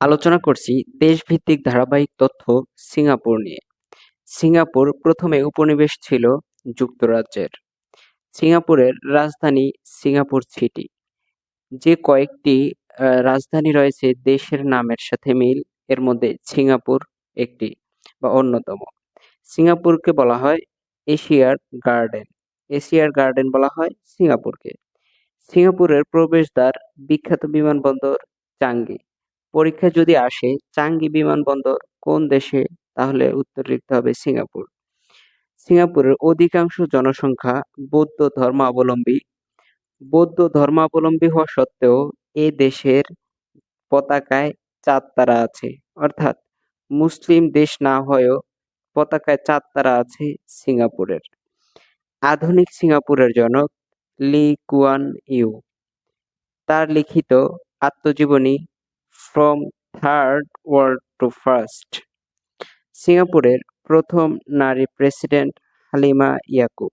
আলোচনা করছি দেশভিত্তিক ধারাবাহিক তথ্য সিঙ্গাপুর নিয়ে। সিঙ্গাপুর প্রথমে উপনিবেশ ছিল যুক্তরাজ্যের। সিঙ্গাপুরের রাজধানী সিঙ্গাপুর সিটি। যে কয়েকটি রাজধানী রয়েছে দেশের নামের সাথে মিল, এর মধ্যে সিঙ্গাপুর একটি বা অন্যতম। সিঙ্গাপুরকে বলা হয় এশিয়ার গার্ডেন। এশিয়ার গার্ডেন বলা হয় সিঙ্গাপুরকে। সিঙ্গাপুরের প্রবেশদ্বার বিখ্যাত বিমানবন্দর চাঙ্গি। পরীক্ষা যদি আসে, চাঙ্গি বিমানবন্দর কোন দেশে? তাহলে উত্তর লিখতে হবে সিঙ্গাপুর। সিঙ্গাপুরের অধিকাংশ জনসংখ্যা বৌদ্ধ ধর্মাবলম্বী। বৌদ্ধ ধর্মাবলম্বী হওয়া সত্ত্বেও এ দেশের পতাকায় চাঁদ তারা আছে। অর্থাৎ মুসলিম দেশ না হয়েও পতাকায় চাঁদ তারা আছে সিঙ্গাপুরের। আধুনিক সিঙ্গাপুরের জনক লি কুয়ান ইউ। তার লিখিত আত্মজীবনী from third world to first সিঙ্গাপুরের প্রথম নারী প্রেসিডেন্ট হালিমা ইয়াকুব।